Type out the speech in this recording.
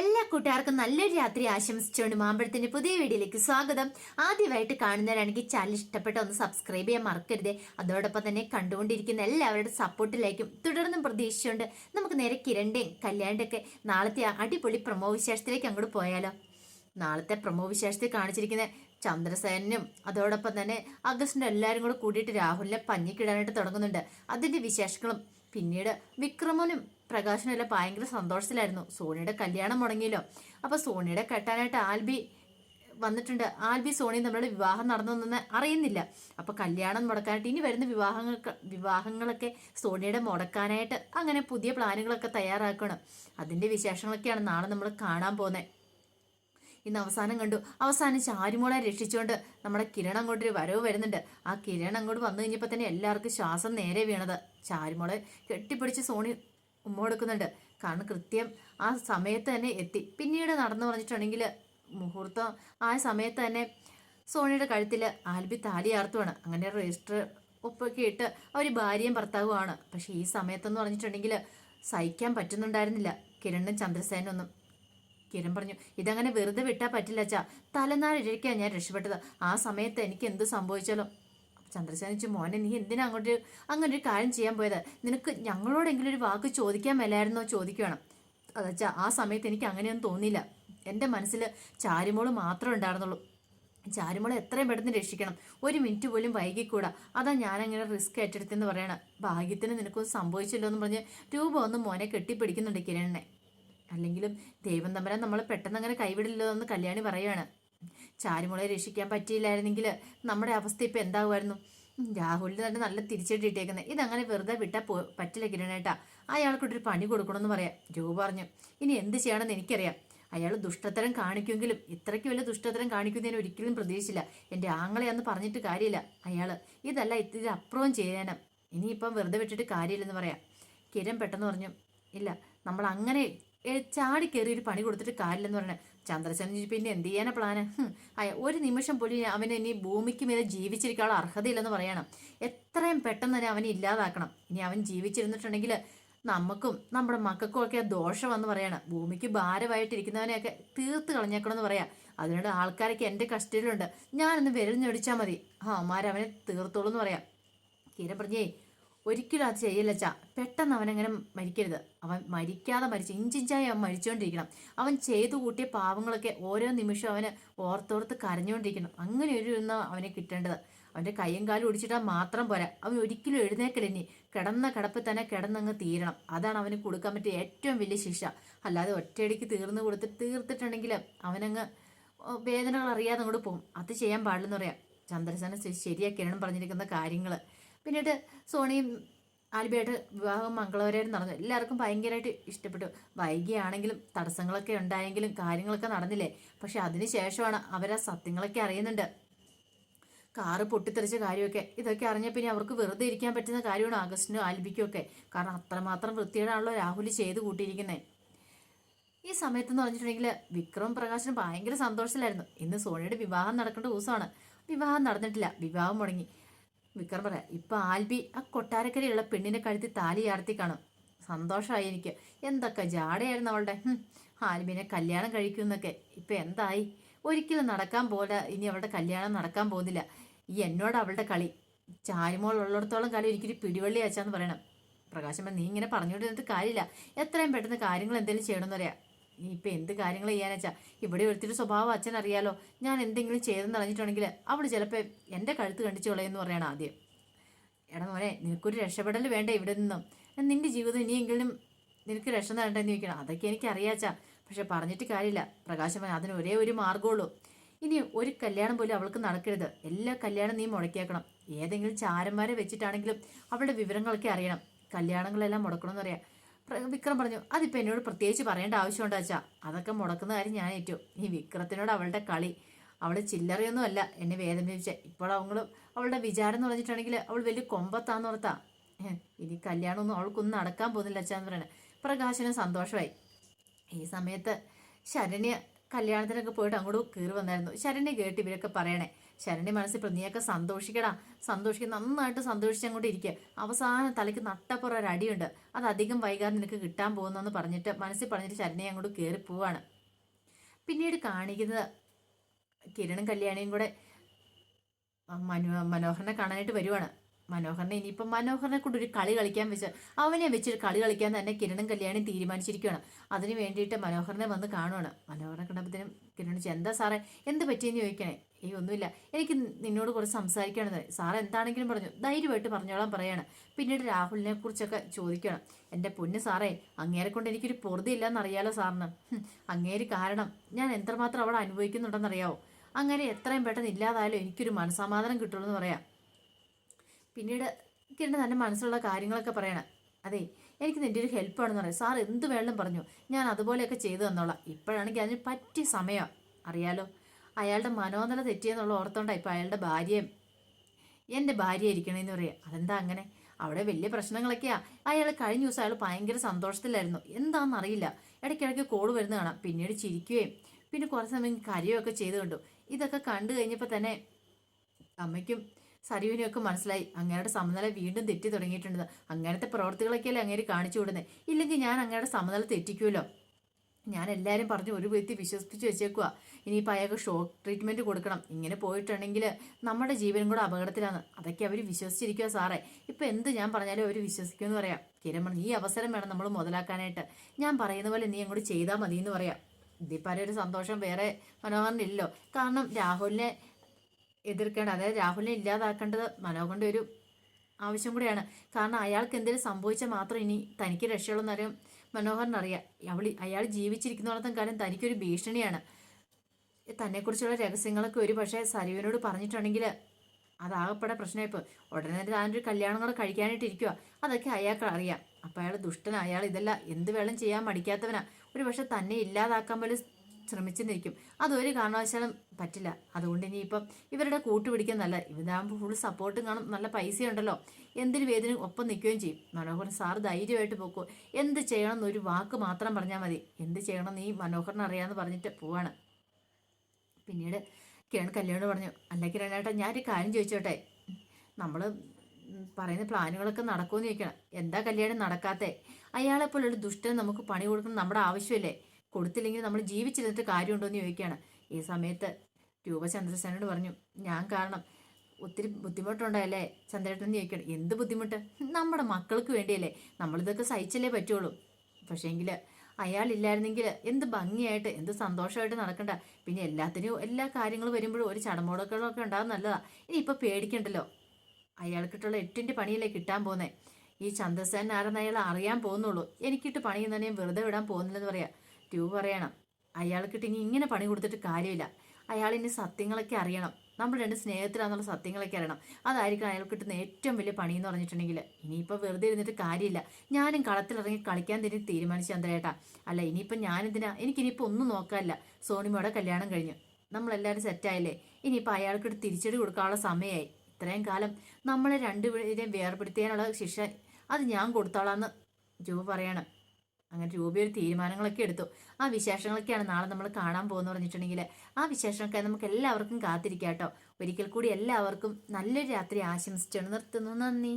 എല്ലാ കൂട്ടുകാർക്കും നല്ലൊരു രാത്രി ആശംസിച്ചുകൊണ്ട് മാമ്പഴത്തിന്റെ പുതിയ വീഡിയോയിലേക്ക് സ്വാഗതം. ആദ്യമായിട്ട് കാണുന്നവരാണെങ്കിൽ ചാനൽ ഇഷ്ടപ്പെട്ട ഒന്ന് സബ്സ്ക്രൈബ് ചെയ്യാൻ മറക്കരുത്. അതോടൊപ്പം തന്നെ കണ്ടുകൊണ്ടിരിക്കുന്ന എല്ലാവരുടെ സപ്പോർട്ടിലേക്കും തുടർന്നും പ്രതീക്ഷിച്ചുകൊണ്ട് നമുക്ക് നേരെ കിരണിന്റെയും കല്യാണ്ടൊക്കെ നാളത്തെ അടിപൊളി പ്രമോ വിശേഷത്തിലേക്ക് അങ്ങോട്ട് പോയാലോ. നാളത്തെ പ്രമോ വിശേഷത്തിൽ കാണിച്ചിരിക്കുന്ന ചന്ദ്രസേനും അതോടൊപ്പം തന്നെ അഗസ്റ്റിന്റെ എല്ലാവരും കൂടെ കൂടിയിട്ട് രാഹുലിനെ പഞ്ഞിക്കിടാനായിട്ട് തുടങ്ങുന്നുണ്ട്. അതിന്റെ വിശേഷങ്ങളും പിന്നീട് വിക്രമനും പ്രകാശനും എല്ലാം ഭയങ്കര സന്തോഷത്തിലായിരുന്നു. സോണിയുടെ കല്യാണം മുടങ്ങിയല്ലോ. അപ്പൊ സോണിയുടെ കെട്ടാനായിട്ട് ആൽബി വന്നിട്ടുണ്ട്. ആൽബി സോണി നമ്മളുടെ വിവാഹം നടന്നൊന്നും അറിയുന്നില്ല. അപ്പൊ കല്യാണം മുടക്കാനായിട്ട് ഇനി വരുന്ന വിവാഹങ്ങൾ വിവാഹങ്ങളൊക്കെ സോണിയുടെ മുടക്കാനായിട്ട് അങ്ങനെ പുതിയ പ്ലാനുകളൊക്കെ തയ്യാറാക്കണം. അതിന്റെ വിശേഷങ്ങളൊക്കെയാണ് നാളെ നമ്മൾ കാണാൻ പോകുന്നത് ഇന്ന് അവസാനം കണ്ടു. അവസാനം ചാരുമോളെ രക്ഷിച്ചുകൊണ്ട് നമ്മുടെ കിരൺ അങ്ങോട്ട് ഒരു വരവ് വരുന്നുണ്ട്. ആ കിരൺ അങ്ങോട്ട് വന്നു കഴിഞ്ഞപ്പോൾ തന്നെ എല്ലാവർക്കും ശ്വാസം നേരെ വീണത്. ചാരുമോളെ കെട്ടിപ്പിടിച്ച് സോണി ഉമ്മ കൊടുക്കുന്നുണ്ട്. കാരണം കൃത്യം ആ സമയത്ത് തന്നെ എത്തി. പിന്നീട് നടന്നു പറഞ്ഞിട്ടുണ്ടെങ്കിൽ മുഹൂർത്തം ആ സമയത്ത് തന്നെ സോണിയുടെ കഴുത്തിൽ ആൽബി താലി ആർത്തുവാണ്. അങ്ങനെ രജിസ്റ്റർ ഒപ്പൊക്കെ ഇട്ട് അവർ ഭാര്യയും ഭർത്താവുമാണ്. പക്ഷേ ഈ സമയത്തെന്ന് പറഞ്ഞിട്ടുണ്ടെങ്കിൽ സഹിക്കാൻ പറ്റുന്നുണ്ടായിരുന്നില്ല. കിരണ്ണും ചന്ദ്രസേനൊന്നും. കിരൺ പറഞ്ഞു ഇതങ്ങനെ വെറുതെ വിട്ടാൽ പറ്റില്ല അച്ഛാ. തലനാഴിഴയ്ക്കാണ് ഞാൻ രക്ഷപ്പെട്ടത്. ആ സമയത്ത് എനിക്ക് എന്ത് സംഭവിച്ചാലോ ചന്ദ്രസേന ചോദിച്ചു മോനെ നീ എന്തിനാ അങ്ങോട്ട് അങ്ങനെ ഒരു കാര്യം ചെയ്യാൻ പോയത്? നിനക്ക് ഞങ്ങളോടെങ്കിലും ഒരു വാക്ക് ചോദിക്കാൻ മേലായിരുന്നോ? ചോദിക്കണം. അതച്ചാ ആ സമയത്ത് എനിക്ക് അങ്ങനെയൊന്നും തോന്നിയില്ല. എന്റെ മനസ്സിൽ ചാരിമോൾ മാത്രമേ ഉണ്ടായിരുന്നുള്ളൂ. ചാരുമോളെ എത്രയും പെട്ടെന്ന് രക്ഷിക്കണം. ഒരു മിനിറ്റ് പോലും വൈകിക്കൂടാ. അതാ ഞാനങ്ങനെ റിസ്ക് ഏറ്റെടുത്തെന്ന് പറയണം. ഭാഗ്യത്തിന് നിനക്കൊന്നും സംഭവിച്ചില്ലോ എന്ന് പറഞ്ഞ് രൂപ ഒന്ന് മോനെ കെട്ടിപ്പിടിക്കുന്നുണ്ട് കിരണിനെ. അല്ലെങ്കിലും ദൈവം തമ്പരാൻ നമ്മൾ പെട്ടെന്ന് അങ്ങനെ കൈവിടില്ലോ എന്ന് കല്യാണി പറയുകയാണ് ചാരുമോളെ രക്ഷിക്കാൻ പറ്റിയില്ലായിരുന്നെങ്കിൽ നമ്മുടെ അവസ്ഥ ഇപ്പം എന്താകുമായിരുന്നു രാഹുലിന് തന്നെ നല്ല തിരിച്ചടിയിട്ടേക്കുന്നത് ഇതങ്ങനെ വെറുതെ വിട്ടാൽ പോ പറ്റില്ല കിരണേട്ടാ. അയാൾക്കൊട്ടൊരു പണി കൊടുക്കണമെന്ന് പറയാം. ജോ പറഞ്ഞു ഇനി എന്ത് ചെയ്യണമെന്ന് എനിക്കറിയാം. അയാൾ ദുഷ്ടത്തരം കാണിക്കുമെങ്കിലും ഇത്രയ്ക്ക് വലിയ ദുഷ്ടത്തരം കാണിക്കുന്നതിന് ഒരിക്കലും പ്രതീക്ഷിച്ചില്ല. എന്റെ ആങ്ങളെ അന്ന് പറഞ്ഞിട്ട് കാര്യമില്ല. അയാൾ ഇതല്ല ഇതിലപ്പുറവും ചെയ്യാനും ഇനിയിപ്പം വെറുതെ വിട്ടിട്ട് കാര്യമില്ലെന്ന് പറയാം. കിരൺ പെട്ടെന്ന് പറഞ്ഞു ഇല്ല നമ്മൾ അങ്ങനെ ചാടി കയറി ഒരു പണി കൊടുത്തിട്ട് കാര്യമില്ലെന്ന് പറഞ്ഞ ചന്ദ്രസേന ചോദിച്ചു, പിന്നെ എന്ത് ചെയ്യാനാ പ്ലാന് ഒരു നിമിഷം പോലും അവന് ഇനി ഭൂമിക്ക് മേലെ ജീവിച്ചിരിക്കാനുള്ള അർഹതയില്ലെന്ന് പറയണം. എത്രയും പെട്ടെന്ന് തന്നെ അവനെ ഇല്ലാതാക്കണം. ഇനി അവൻ ജീവിച്ചിരുന്നിട്ടുണ്ടെങ്കിൽ നമുക്കും നമ്മുടെ മക്കൾക്കും ഒക്കെ ദോഷമെന്ന് പറയണം. ഭൂമിക്ക് ഭാരമായിട്ടിരിക്കുന്നവനെയൊക്കെ തീർത്ത് കളഞ്ഞേക്കണമെന്ന് പറയാം. അതിനോട് ആൾക്കാരൊക്കെ എന്റെ കസ്റ്റഡിയിലുണ്ട് ഞാനൊന്ന് വിരൽ ഞൊടിച്ചാൽ മതി. ആ അമ്മാരവനെ തീർത്തോളൂ എന്ന് പറയാം. കീര പറഞ്ഞേ ഒരിക്കലും അത് ചെയ്യല്ല ച. പെട്ടെന്ന് അവനങ്ങനെ മരിക്കരുത്. അവൻ മരിക്കാതെ മരിച്ചു ഇഞ്ചിഞ്ചായി അവൻ മരിച്ചുകൊണ്ടിരിക്കണം അവൻ ചെയ്തു കൂട്ടിയ പാവങ്ങളൊക്കെ ഓരോ നിമിഷം അവന് ഓർത്തോർത്ത് കരഞ്ഞുകൊണ്ടിരിക്കണം അങ്ങനെ ഒരു അവനെ കിട്ടേണ്ടത്. അവന്റെ കൈയും കാലും ഒടിച്ചിട്ടാൽ മാത്രം പോരാ. അവൻ ഒരിക്കലും എഴുന്നേക്കലിനി കിടന്ന കിടപ്പിൽ തന്നെ കിടന്നങ്ങ് തീരണം. അതാണ് അവന് കൊടുക്കാൻ പറ്റിയ ഏറ്റവും വലിയ ശിക്ഷ. അല്ലാതെ ഒറ്റയടിക്ക് തീർന്നു കൊടുത്ത് തീർത്തിട്ടുണ്ടെങ്കിൽ അവനങ്ങ് വേദനകൾ അറിയാതെ അങ്ങോട്ട് പോകും. അത് ചെയ്യാൻ പാടില്ലെന്ന് പറയാം. ചന്ദ്രസേന ശരിയാ കിരണം പറഞ്ഞിരിക്കുന്ന കാര്യങ്ങൾ പിന്നീട് സോണിയും ആൽബിയായിട്ട് വിവാഹം മംഗളവരായിട്ട് നടന്നു. എല്ലാവർക്കും ഭയങ്കരമായിട്ട് ഇഷ്ടപ്പെട്ടു. വൈകിയാണെങ്കിലും തടസ്സങ്ങളൊക്കെ ഉണ്ടായെങ്കിലും കാര്യങ്ങളൊക്കെ നടന്നില്ലേ? പക്ഷെ അതിന് ശേഷമാണ് അവരാ സത്യങ്ങളൊക്കെ അറിയുന്നുണ്ട്. കാറ് പൊട്ടിത്തെറിച്ച കാര്യമൊക്കെ. ഇതൊക്കെ അറിഞ്ഞ പിന്നെ അവർക്ക് വെറുതെ ഇരിക്കാൻ പറ്റുന്ന കാര്യമാണ് ആഗസ്റ്റിനും ആൽബിക്കും ഒക്കെ. കാരണം അത്രമാത്രം വൃത്തിയേടാണല്ലോ രാഹുൽ ചെയ്ത് കൂട്ടിയിരിക്കുന്നത് ഈ സമയത്തെന്ന് പറഞ്ഞിട്ടുണ്ടെങ്കിൽ വിക്രം പ്രകാശിന് ഭയങ്കര സന്തോഷത്തിലായിരുന്നു. ഇന്ന് സോണിയുടെ വിവാഹം നടക്കേണ്ട ദിവസമാണ്. വിവാഹം നടന്നിട്ടില്ല. വിവാഹം മുടങ്ങി. വിക്രം പറയാം ഇപ്പൊ ആൽബി ആ കൊട്ടാരക്കരയുള്ള പെണ്ണിനെ കഴുത്തി താലി ചാർത്തി കാണും. സന്തോഷമായി എനിക്ക് എന്തൊക്കെ ജാടയായിരുന്നു അവളുടെ. ആൽബിനെ കല്യാണം കഴിക്കുമെന്നൊക്കെ ഇപ്പൊ എന്തായി? ഒരിക്കലും നടക്കാൻ പോലെ ഇനി അവളുടെ കല്യാണം നടക്കാൻ പോകുന്നില്ല. ഈ എന്നോട് അവളുടെ കളി. ചാരിമോൾ ഉള്ളിടത്തോളം കളി എനിക്കൊരു പിടിവള്ളി അയച്ചാന്ന് പറയണം. പ്രകാശമ്മ നീ ഇങ്ങനെ പറഞ്ഞുകൊണ്ടിരുന്നിട്ട് കാര്യമില്ല. എത്രയും പെട്ടെന്ന് കാര്യങ്ങൾ എന്തെങ്കിലും ചെയ്യണമെന്ന് പറയാം നീ ഇപ്പൊ എന്ത് കാര്യങ്ങൾ ചെയ്യാനെച്ചാ? ഇവിടെ ഒരുത്തിരി സ്വഭാവം അച്ഛൻ അറിയാലോ. ഞാൻ എന്തെങ്കിലും ചെയ്തെന്ന് അറിഞ്ഞിട്ടുണ്ടെങ്കിൽ അവൾ ചിലപ്പോൾ എന്റെ കഴുത്ത് കണ്ടിച്ചു കളയെന്ന് പറയണം ആദ്യം. എടാ മോനെ നിനക്കൊരു രക്ഷപ്പെടൽ വേണ്ട ഇവിടെ നിന്നും? നിന്റെ ജീവിതം ഇനിയെങ്കിലും നിനക്ക് രക്ഷ നേടേണ്ടെന്ന് ചോദിക്കണം. അതൊക്കെ എനിക്ക് അറിയാച്ചാ പക്ഷെ പറഞ്ഞിട്ട് കാര്യമില്ല. പ്രകാശമൻ അതിന് ഒരേ ഒരു മാർഗമുള്ളൂ ഇനി ഒരു കല്യാണം പോലും അവൾക്ക് നടക്കരുത്. എല്ലാ കല്യാണം നീ മുടക്കിയേക്കണം. ഏതെങ്കിലും ചാരന്മാരെ വെച്ചിട്ടാണെങ്കിലും അവളുടെ വിവരങ്ങളൊക്കെ അറിയണം. കല്യാണങ്ങളെല്ലാം മുടക്കണമെന്ന് പറയാം. വിക്രം പറഞ്ഞു അതിപ്പോൾ എന്നോട് പ്രത്യേകിച്ച് പറയേണ്ട ആവശ്യമുണ്ടോ അച്ഛാ? അതൊക്കെ മുടക്കുന്ന കാര്യം ഞാൻ ഏറ്റു. ഈ വിക്രത്തിനോട് അവളുടെ കളി. അവൾ ചില്ലറയൊന്നും അല്ല എന്നെ വേദനിപ്പിച്ച ഇപ്പോൾ അവളും അവളുടെ വിചാരം എന്ന് പറഞ്ഞിട്ടുണ്ടെങ്കിൽ അവൾ വലിയ കൊമ്പത്താന്ന് ഓർത്താ. ഇനി കല്യാണമൊന്നും അവൾക്കൊന്നും നടക്കാൻ പോകുന്നില്ല അച്ഛാന്ന് പറയണേ. പ്രകാശനും സന്തോഷമായി. ഈ സമയത്ത് ശരണ്യ കല്യാണത്തിനൊക്കെ പോയിട്ട് അങ്ങോട്ട് കയറി വന്നായിരുന്നു. ശരണ്യ കേട്ട് ഇവരൊക്കെ പറയണേ ശരണ്യ മനസ്സിൽ നീയൊക്കെ സന്തോഷിക്കടാ. സന്തോഷിക്കുക നന്നായിട്ട് സന്തോഷിച്ചങ്ങോട്ട് ഇരിക്കുക അവസാനം തലയ്ക്ക് നട്ടപ്പുറ ഒരു അടിയുണ്ട്. അത് അധികം വൈകാതെ നിനക്ക് കിട്ടാൻ പോകുന്നെന്ന് പറഞ്ഞിട്ട് മനസ്സിൽ പറഞ്ഞിട്ട് ശരണ്യ അങ്ങോട്ട് കയറി പോവാണ്. പിന്നീട് കാണിക്കുന്നത് കിരണും കല്യാണിയും കൂടെ മനോ മനോഹരനെ കാണാനായിട്ട് വരുവാണ്. മനോഹരനെ ഇനിയിപ്പം മനോഹരനെ കൊണ്ട് ഒരു കളി കളിക്കാൻ വെച്ച് അവനെ വെച്ചൊരു കളി കളിക്കാൻ തന്നെ കിരണും കല്യാണി തീരുമാനിച്ചിരിക്കുകയാണ് അതിന് വേണ്ടിയിട്ട് മനോഹരനെ വന്ന് കാണുവാണ്. മനോഹരനെ കണ്ടപ്പോഴത്തേനും കിരൺ എന്താ സാറേ എന്ത് പറ്റിയെന്ന് ചോദിക്കണേ? ഈ ഒന്നുമില്ല. എനിക്ക് നിന്നോട് കുറച്ച് സംസാരിക്കണമെന്ന് സാർ എന്താണെങ്കിലും പറഞ്ഞു. ധൈര്യമായിട്ട് പറഞ്ഞോളാൻ പറയാണ്. പിന്നീട് രാഹുലിനെ കുറിച്ചൊക്കെ ചോദിക്കണം. എന്റെ പൊന്ന് സാറേ അങ്ങേരെ കൊണ്ട് എനിക്കൊരു പൊറുതിയില്ലെന്നറിയാലോ സാറിന്? ഹും, അങ്ങേര് കാരണം ഞാൻ എത്രമാത്രം അവിടെ അനുഭവിക്കുന്നുണ്ടെന്നറിയാവോ? അങ്ങനെ എത്രയും പെട്ടെന്ന് ഇല്ലാതായാലും എനിക്കൊരു മനസ്സമാധാനം കിട്ടുള്ളൂ എന്ന് പറയാം. പിന്നീട് കിരണ് തന്റെ മനസ്സിലുള്ള കാര്യങ്ങളൊക്കെ പറയണം. അതെ എനിക്ക് നിന്റെ ഒരു ഹെൽപ്പ് ആണെന്ന് പറയാം. സാർ എന്ത് വേണമെങ്കിലും പറഞ്ഞു. ഞാൻ അതുപോലെയൊക്കെ ചെയ്തു തന്നോളാം. ഇപ്പോഴാണെങ്കിൽ അതിന് പറ്റിയ സമയം. അറിയാലോ? അയാളുടെ മനോനില തെറ്റിയെന്നുള്ള ഓർത്തോണ്ടാ ഇപ്പം അയാളുടെ ഭാര്യയും എന്റെ ഭാര്യ ഇരിക്കണേന്ന് പറയാം. അതെന്താ അങ്ങനെ? അവിടെ വലിയ പ്രശ്നങ്ങളൊക്കെയാ. അയാൾ കഴിഞ്ഞ ദിവസം അയാൾ ഭയങ്കര സന്തോഷത്തിലായിരുന്നു. എന്താണെന്ന് അറിയില്ല. ഇടയ്ക്കിടയ്ക്ക് കോൾ വരുന്ന കാണാം. പിന്നീട് ചിരിക്കുകയും പിന്നെ കുറച്ച് സമയം കരയുമൊക്കെ ചെയ്തു കണ്ടു. ഇതൊക്കെ കണ്ടു കഴിഞ്ഞപ്പോൾ തന്നെ അമ്മയ്ക്കും സരിവിനും ഒക്കെ മനസ്സിലായി. അങ്ങയുടെ സമനില വീണ്ടും തെറ്റി തുടങ്ങിയിട്ടുണ്ട്. അങ്ങനത്തെ പ്രവർത്തികളൊക്കെയല്ലേ അങ്ങേര് കാണിച്ചു വിടുന്നത് ഇല്ലെങ്കിൽ ഞാൻ അങ്ങയുടെ സമനില തെറ്റിക്കുമല്ലോ ഞാൻ എല്ലാവരും പറഞ്ഞു ഒരു വ്യക്തി വിശ്വസിപ്പിച്ച് വെച്ചേക്കുക ഇനിയിപ്പോൾ അയാൾക്ക് ഷോക്ക് ട്രീറ്റ്മെന്റ് കൊടുക്കണം. ഇങ്ങനെ പോയിട്ടുണ്ടെങ്കിൽ നമ്മുടെ ജീവനും കൂടെ അപകടത്തിലാണ്. അതൊക്കെ അവർ വിശ്വസിച്ചിരിക്കുക സാറേ. ഇപ്പം എന്ത് ഞാൻ പറഞ്ഞാലും അവർ വിശ്വസിക്കുമെന്ന് പറയാം. കിരമൺ ഈ അവസരം വേണം നമ്മൾ മുതലാക്കാനായിട്ട്. ഞാൻ പറയുന്ന പോലെ നീ അങ്ങോട്ട് ചെയ്താൽ മതി എന്ന് പറയാം. ഇതിപ്പോൾ ഒരു സന്തോഷം വേറെ മനോഹരനില്ലല്ലോ. കാരണം രാഹുലിനെ എതിർക്കേണ്ട അതായത് രാഹുലിനെ ഇല്ലാതാക്കേണ്ടത് മനോഹറിന്റെ ഒരു ആവശ്യം കൂടിയാണ്. കാരണം അയാൾക്ക് എന്തെങ്കിലും സംഭവിച്ചാൽ മാത്രം ഇനി തനിക്ക് രക്ഷയുള്ളൂ എന്നറിയാം. മനോഹറിനറിയാം അവൾ അയാൾ ജീവിച്ചിരിക്കുന്നിടത്തോളം കാലം തനിക്കൊരു ഭീഷണിയാണ്. തന്നെക്കുറിച്ചുള്ള രഹസ്യങ്ങളൊക്കെ ഒരു പക്ഷേ സരുവിനോട് പറഞ്ഞിട്ടുണ്ടെങ്കിൽ അതാകപ്പെടെ പ്രശ്നമായിപ്പോൾ ഉടനെ താനൊരു കല്യാണം കൂടെ കഴിക്കാനായിട്ടിരിക്കുക അതൊക്കെ അയാൾക്ക് അറിയാം. അപ്പോൾ അയാൾ ദുഷ്ടനാണ് അയാൾ ഇതല്ല. എന്ത് വേണം ചെയ്യാൻ മടിക്കാത്തവനാ. ഒരു പക്ഷെ തന്നെ ഇല്ലാതാക്കാൻ പോലും ശ്രമിച്ചെന്നിരിക്കും അതൊരു കാരണവശാലും പറ്റില്ല. അതുകൊണ്ട് ഇനിയിപ്പം ഇവരുടെ കൂട്ടുപിടിക്കാൻ നല്ല ഇവരാകുമ്പോൾ ഫുൾ സപ്പോർട്ടും കാണും. നല്ല പൈസയുണ്ടല്ലോ. എന്തിനു വേദനയും ഒപ്പം നിൽക്കുകയും ചെയ്യും. മനോഹരൻ സാർ ധൈര്യമായിട്ട് പോക്കോ. എന്ത് ചെയ്യണം എന്നൊരു വാക്ക് മാത്രം പറഞ്ഞാൽ മതി. എന്ത് ചെയ്യണം നീ മനോഹരൻ അറിയാമെന്ന് പറഞ്ഞിട്ട് പോവാണ്. പിന്നീട് കിരൺ കല്യാണം പറഞ്ഞു അല്ല കിരണേട്ടാ ഞാനൊരു കാര്യം ചോദിച്ചോട്ടെ. നമ്മൾ പറയുന്ന പ്ലാനുകളൊക്കെ നടക്കുമെന്ന് ചോദിക്കണം. എന്താ കല്യാണം നടക്കാത്തേ? അയാളെപ്പോലുള്ള ദുഷ്ടന് നമുക്ക് പണി കൊടുക്കണം നമ്മുടെ ആവശ്യമല്ലേ? കൊടുത്തില്ലെങ്കിൽ നമ്മൾ ജീവിച്ചിരുന്നിട്ട് കാര്യമുണ്ടോ എന്ന് ചോദിക്കുകയാണ്. ഈ സമയത്ത് രൂപ ചന്ദ്രസേനോട് പറഞ്ഞു ഞാൻ കാരണം ഒത്തിരി ബുദ്ധിമുട്ടുണ്ടായല്ലേ ചന്ദ്രേട്ടൻ ചോദിക്കണം എന്ത് ബുദ്ധിമുട്ട്? നമ്മുടെ മക്കൾക്ക് വേണ്ടിയല്ലേ. നമ്മളിതൊക്കെ സഹിച്ചല്ലേ പറ്റുള്ളൂ. പക്ഷേങ്കിൽ അയാളില്ലായിരുന്നെങ്കിൽ എന്ത് ഭംഗിയായിട്ട് എന്ത് സന്തോഷമായിട്ട് നടക്കണ്ട. പിന്നെ എല്ലാത്തിനും എല്ലാ കാര്യങ്ങളും വരുമ്പോഴും ഒരു ചടമുടക്കളൊക്കെ ഉണ്ടാകും നല്ലതാ. ഇനി ഇപ്പം പേടിക്കണ്ടല്ലോ. അയാൾക്കിട്ടുള്ള എട്ടിന്റെ പണിയല്ലേ കിട്ടാൻ പോകുന്നേ. ഈ ചന്ദ്രസേൻ ആരെന്ന് അയാൾ അറിയാൻ പോകുന്നുള്ളൂ. എനിക്കിട്ട് പണി തന്നെ വെറുതെ വിടാൻ പോകുന്നില്ലെന്ന് പറയാം. ട്യൂ പറയണം. അയാൾക്കിട്ട് ഇനി ഇങ്ങനെ പണി കൊടുത്തിട്ട് കാര്യമില്ല. അയാൾ ഇനി സത്യങ്ങളൊക്കെ അറിയണം. നമ്മൾ രണ്ട് സ്നേഹത്തിലാണെന്നുള്ള സത്യങ്ങളൊക്കെ അറിയണം. അതായിരിക്കും അയാൾക്ക് കിട്ടുന്ന ഏറ്റവും വലിയ പണി എന്ന് പറഞ്ഞിട്ടുണ്ടെങ്കിൽ. ഇനിയിപ്പോൾ വെറുതെ ഇരുന്നിട്ട് കാര്യമില്ല. ഞാനും കളത്തിലിറങ്ങി കളിക്കാൻ തന്നെ തീരുമാനിച്ചു ചന്ദ്രേട്ടാ അല്ല ഇനിയിപ്പോൾ ഞാനിതിനാ എനിക്കിനിയിപ്പോൾ ഒന്നും നോക്കാനില്ല. സോണിമയുടെ കല്യാണം കഴിഞ്ഞു. നമ്മളെല്ലാവരും സെറ്റായില്ലേ ഇനിയിപ്പോൾ അയാൾക്കിട്ട് തിരിച്ചടി കൊടുക്കാനുള്ള സമയമായി ഇത്രയും കാലം നമ്മളെ രണ്ടുപേരെയും വേർപെടുത്തിയാനുള്ള ശിക്ഷ അത് ഞാൻ കൊടുത്തോളാന്ന് ജോ പറയണം. അങ്ങനെ രൂപ തീരുമാനങ്ങളൊക്കെ എടുത്തു. ആ വിശേഷങ്ങളൊക്കെയാണ് നാളെ നമ്മൾ കാണാൻ പോകുന്നു പറഞ്ഞിട്ടുണ്ടെങ്കിൽ ആ വിശേഷങ്ങളൊക്കെ നമുക്ക് എല്ലാവർക്കും കാത്തിരിക്കാം കേട്ടോ. ഒരിക്കൽ കൂടി എല്ലാവർക്കും നല്ലൊരു രാത്രി ആശംസിച്ചാണ് നിർത്തുന്നു. നന്ദി.